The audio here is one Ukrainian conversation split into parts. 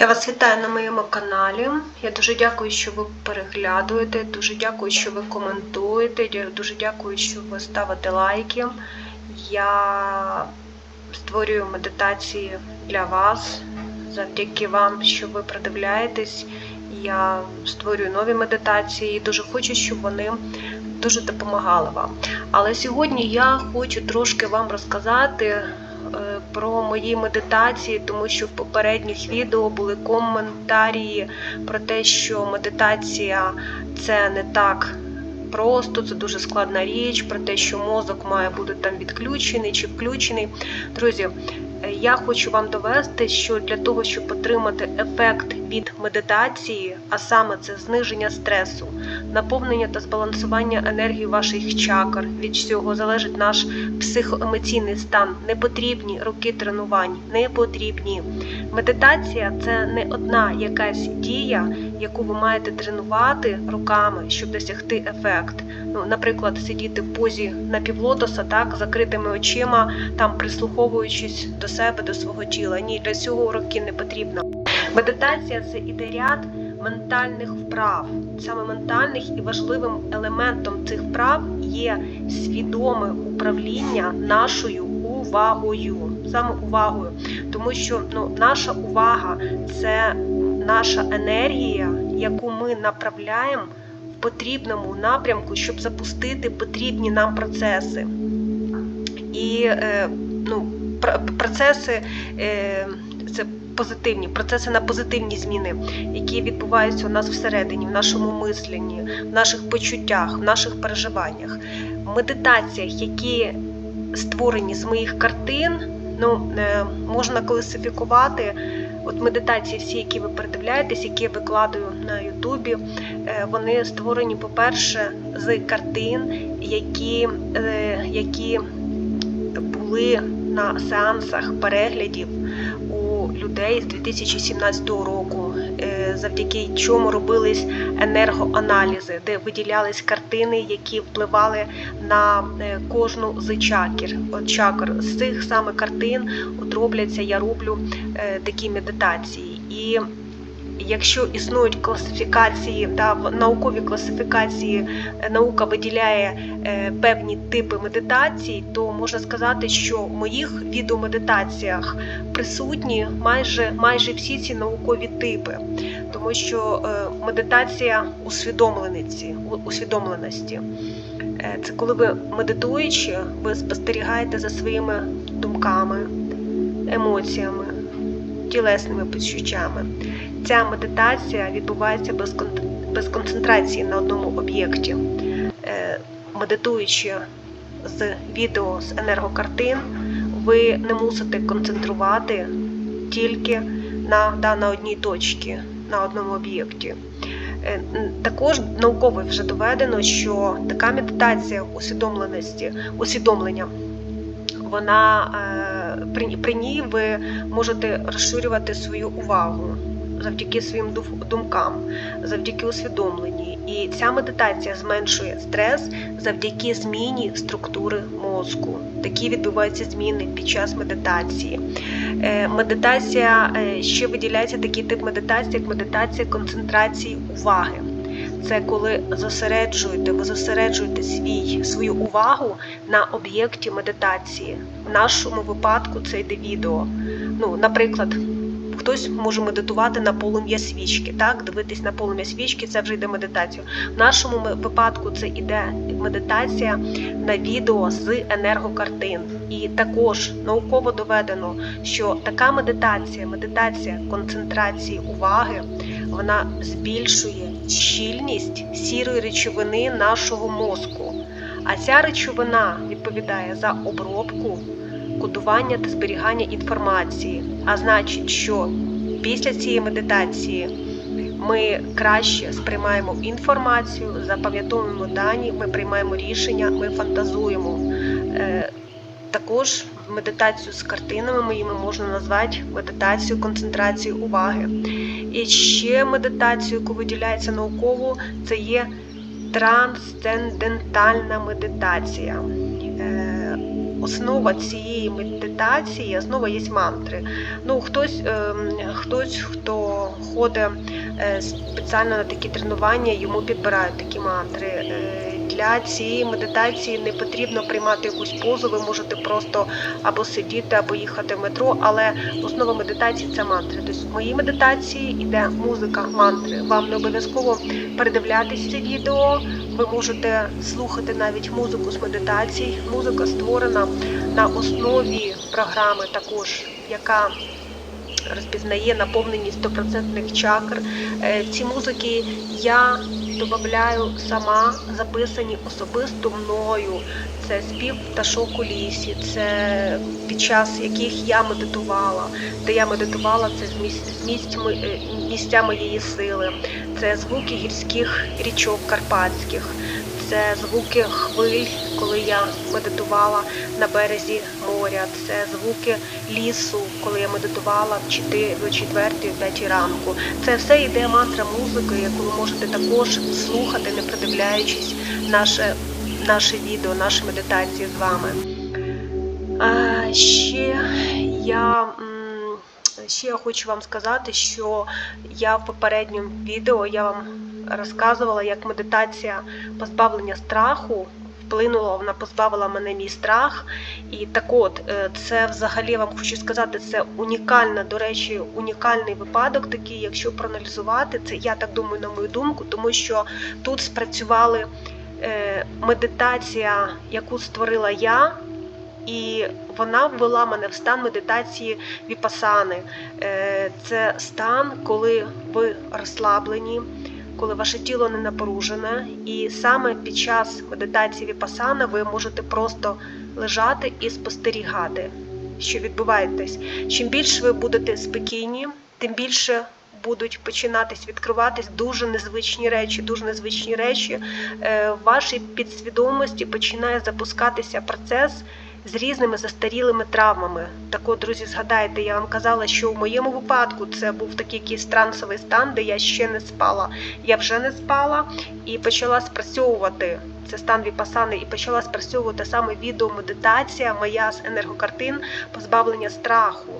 Я вас вітаю на моєму каналі. Я дуже дякую, що ви переглядуєте, дуже дякую, що ви коментуєте, дуже дякую, що ви ставите лайки. Я створюю медитації для вас. Завдяки вам, що ви продивляєтесь. Я створюю нові медитації і дуже хочу, щоб вони дуже допомагали вам. Але сьогодні я хочу трошки вам розказати про мої медитації, тому що в попередніх відео були коментарі про те, що медитація це не так просто, це дуже складна річ, про те, що мозок має бути там відключений чи включений. Друзі, я хочу вам довести, що для того, щоб отримати ефект від медитації, а саме це зниження стресу, наповнення та збалансування енергії ваших чакр, від цього залежить наш психоемоційний стан. Не потрібні роки тренувань, не потрібні. Медитація це не одна якась дія, яку ви маєте тренувати руками, щоб досягти ефект. Ну, наприклад, сидіти в позі напівлотоса, так, закритими очима, там прислуховуючись до себе, до свого тіла. Ні, для цього роки не потрібно. Медитація це іде ряд ментальних вправ. Саме ментальних і важливим елементом цих вправ є свідоме управління нашою увагою. Саме увагою. Тому що ну, наша увага це наша енергія, яку ми направляємо в потрібному напрямку, щоб запустити потрібні нам процеси. І е, ну, процеси е, це позитивні, процеси на позитивні зміни, які відбуваються у нас всередині, в нашому мисленні, в наших почуттях, в наших переживаннях. В медитаціях, які створені з моїх картин, ну, е, можна класифікувати. От медитації, всі, які ви передивляєтесь, які я викладаю на Ютубі, е, вони створені, по-перше, з картин, які, е, які були на сеансах переглядів у людей з 2017 року, завдяки чому робились енергоаналізи, де виділялись картини, які впливали на е, кожну з чакр. Чакр з цих саме картин от робляться, я роблю е, такі медитації. І Якщо існують класифікації та в науковій класифікації е, наука виділяє певні типи медитацій, то можна сказати, що в моїх відеомедитаціях присутні майже майже всі ці наукові типи, тому що е, медитація усвідомленості. Е, Це коли ви медитуючи, ви спостерігаєте за своїми думками, емоціями, тілесними почуттями. Ця медитація відбувається без, концентрації на одному об'єкті. Е, Медитуючи з відео з енергокартин, ви не мусите концентрувати тільки на, на одній точці, на одному об'єкті. Е, Також науково вже доведено, що така медитація усвідомленості, усвідомлення, вона е, при, при ній ви можете розширювати свою увагу завдяки своїм думкам, завдяки усвідомленні. І ця медитація зменшує стрес завдяки зміні структури мозку. Такі відбуваються зміни під час медитації. Е, Медитація е, ще виділяється такий тип медитації, як медитація концентрації уваги. Це коли зосереджуєте, ви зосереджуєте свій, свою увагу на об'єкті медитації. В нашому випадку це йде відео. Ну, наприклад, хтось може медитувати на полум'я свічки, так, дивитись на полум'я свічки, це вже йде медитація. В нашому випадку це йде медитація на відео з енергокартин. І також науково доведено, що така медитація, медитація концентрації уваги, вона збільшує щільність сірої речовини нашого мозку. А ця речовина відповідає за обробку, кодування та зберігання інформації. А значить, що після цієї медитації ми краще сприймаємо інформацію, запам'ятовуємо дані, ми приймаємо рішення, ми фантазуємо. Е, Також медитацію з картинами моїми можна назвати медитацію концентрації уваги. І ще медитацію, яку виділяється науково, це є трансцендентальна медитація. Е, Основа цієї медитації, основа є мантри. Ну, хтось, ем, хтось, хто приходить е, спеціально на такі тренування, йому підбирають такі мантри. Для цієї медитації не потрібно приймати якусь позу, ви можете просто або сидіти, або їхати в метро, але основа медитації це мантри. Тобто в моїй медитації йде музика, мантри. Вам не обов'язково передивлятись це відео. Ви можете слухати навіть музику з медитацій. Музика створена на основі програми також, яка розпізнає наповненість 100% чакр. Е, Ці музики я додаю сама, записані особисто мною. Це спів пташок у лісі, це під час яких я медитувала, де я медитувала, це з місць, е, місця моєї сили, це звуки гірських річок карпатських, це звуки хвиль, коли я медитувала на березі моря, це звуки лісу, коли я медитувала в 4, в 5 ранку. Це все йде мантра музики, яку ви можете також слухати, не придивляючись наше, наше відео, наші медитації з вами. А, ще я. Ще я хочу вам сказати, що я в попередньому відео я вам розказувала, як медитація позбавлення страху вплинула, вона позбавила мене мій страх. І так от, е, це взагалі вам хочу сказати, це унікальна, до речі, унікальний випадок такий, якщо проаналізувати, це я так думаю, на мою думку, тому що тут спрацювали е, медитація, яку створила я. І вона ввела мене в стан медитації віпасани. Е, Це стан, коли ви розслаблені, коли ваше тіло не напружене, і саме під час медитації віпасана ви можете просто лежати і спостерігати, що відбуваєтесь. Чим більше ви будете спокійні, тим більше будуть починатись відкриватись дуже незвичні речі. Дуже незвичні речі Е, в вашій підсвідомості починає запускатися процес з різними застарілими травмами. Так от, друзі, згадайте, я вам казала, що в моєму випадку це був такий якийсь трансовий стан, де я ще не спала. Я вже не спала і почала спрацьовувати це стан віпасани, і почала спрацьовувати саме відеомедитація моя з енергокартин позбавлення страху,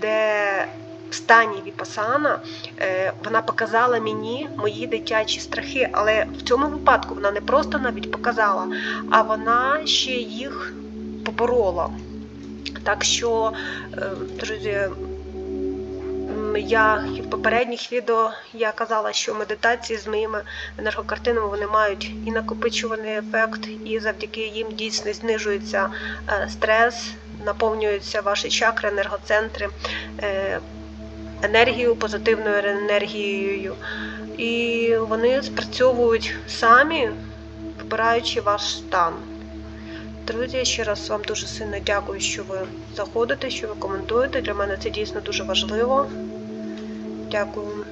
де в стані віпасана е, вона показала мені мої дитячі страхи, але в цьому випадку вона не просто навіть показала, а вона ще їх поборола. Так що, е, друзі, я в попередніх відео я казала, що медитації з моїми енергокартинами вони мають і накопичувальний ефект, і завдяки їм дійсно знижується е, стрес, наповнюються ваші чакри, енергоцентри е, енергією, позитивною енергією. І вони спрацьовують самі, вибираючи ваш стан. Друзі, ще раз вам дуже сильно дякую, що ви заходите, що ви коментуєте. Для мене це дійсно дуже важливо. Дякую.